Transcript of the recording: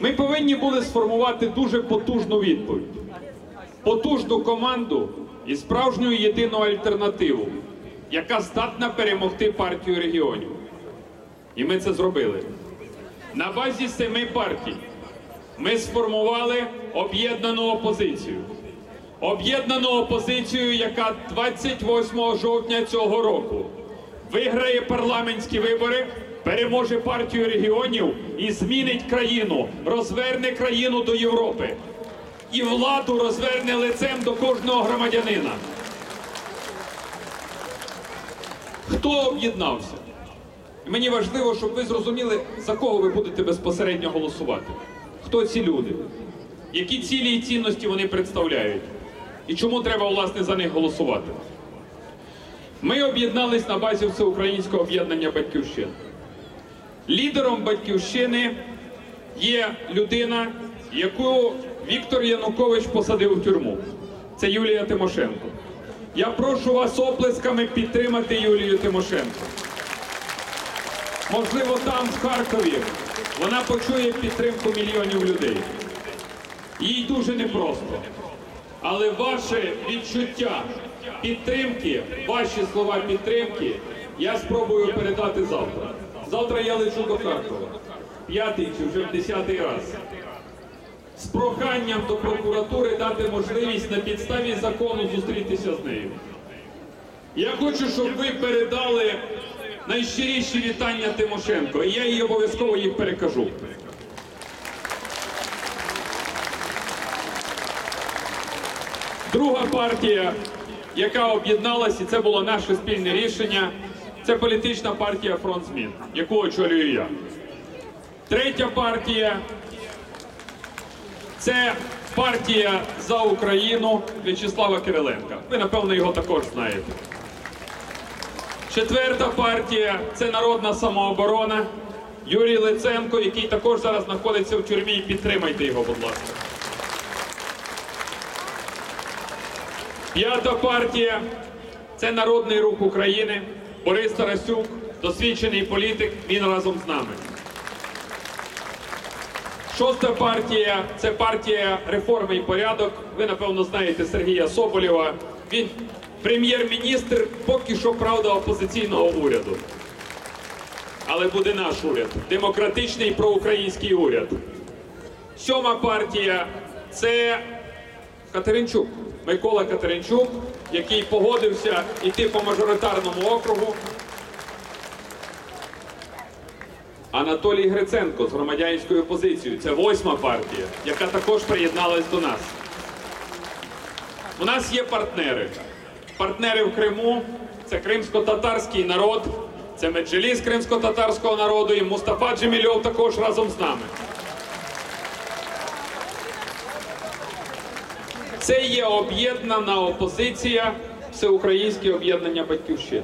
Ми повинні були сформувати дуже потужну відповідь, потужну команду і справжню єдину альтернативу, яка здатна перемогти партію регіонів. І ми це зробили. На базі семи партій ми сформували об'єднану опозицію. Об'єднану опозицію, яка 28 жовтня цього року виграє парламентські вибори, переможе партію регіонів і змінить країну, розверне країну до Європи. І владу розверне лицем до кожного громадянина. Хто об'єднався? Мені важливо, щоб ви зрозуміли, за кого ви будете безпосередньо голосувати. Хто ці люди? Які цілі і цінності вони представляють? І чому треба, власне, за них голосувати? Ми об'єднались на базі всеукраїнського об'єднання Батьківщина. Лідером Батьківщини є людина, яку Віктор Янукович посадив в тюрму. Це Юлія Тимошенко. Я прошу вас оплесками підтримати Юлію Тимошенко. Можливо, там, в Харкові, вона почує підтримку мільйонів людей. Їй дуже непросто. Але ваше відчуття підтримки, ваші слова підтримки, я спробую передати завтра. Завтра я лечу до Харкова. П'ятий чи вже в десятий раз. З проханням до прокуратури дати можливість на підставі закону зустрітися з нею. Я хочу, щоб ви передали найщиріші вітання Тимошенко, і я їй обов'язково їх перекажу. Друга партія, яка об'єдналась, і це було наше спільне рішення, це політична партія Фронт змін, яку очолюю я. Третя партія це партія за Україну В'ячеслава Кириленка. Ви, напевно, його також знаєте. Четверта партія це народна самооборона Юрій Лиценко, який також зараз знаходиться в тюрмі. Підтримайте його, будь ласка. П'ята партія це Народний рух України. Борис Тарасюк, досвідчений політик, він разом з нами. Шоста партія це партія реформи і порядок. Ви напевно знаєте Сергія Соболєва. Він прем'єр-міністр, поки що правда опозиційного уряду. Але буде наш уряд демократичний проукраїнський уряд. Сьома партія це Катеринчук, Микола Катеринчук, який погодився йти по мажоритарному округу. Анатолій Гриценко з громадянською позицією. Це восьма партія, яка також приєдналась до нас. У нас є партнери. Партнери в Криму це кримсько-татарський народ, це меджеліс кримсько-татарського народу і Мустафа Джемільов також разом з нами. Це є об'єднана опозиція, всеукраїнське об'єднання батьківщин.